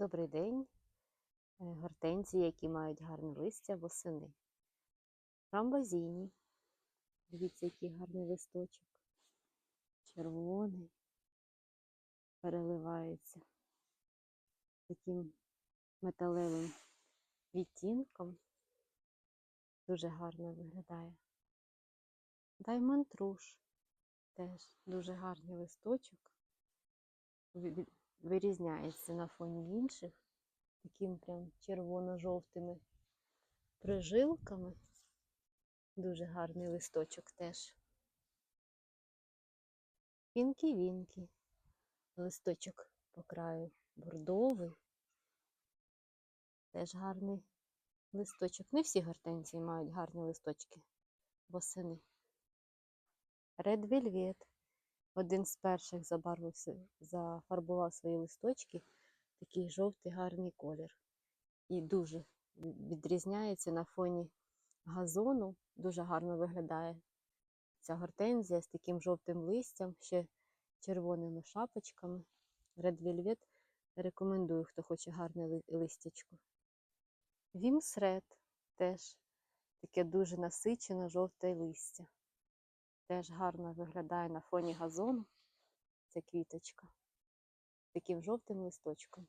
Добрий день. Е, Гортензії, які мають гарне листя восени. Рамбазіні. Дивіться, який гарний листочок. Червоний. Переливається таким металевим відтінком. Дуже гарно виглядає. Даймонд руш. Теж дуже гарний листочок. Вирізняється на фоні інших таким прям червоно-жовтими прижилками. Дуже гарний листочок теж. Вінкі-вінкі. Листочок по краю бордовий. Теж гарний листочок. Не всі гортензії мають гарні листочки восени. Red Velvet. Один з перших забарвився, зафарбував свої листочки такий жовтий гарний колір. І дуже відрізняється на фоні газону. Дуже гарно виглядає ця гортензія з таким жовтим листям, ще червоними шапочками. Red Velvet рекомендую, хто хоче гарне ли- листячко. Вімс Red теж таке дуже насичене жовте листя. Теж гарно виглядає на фоні газону. Ця квіточка. Таким жовтим листочком.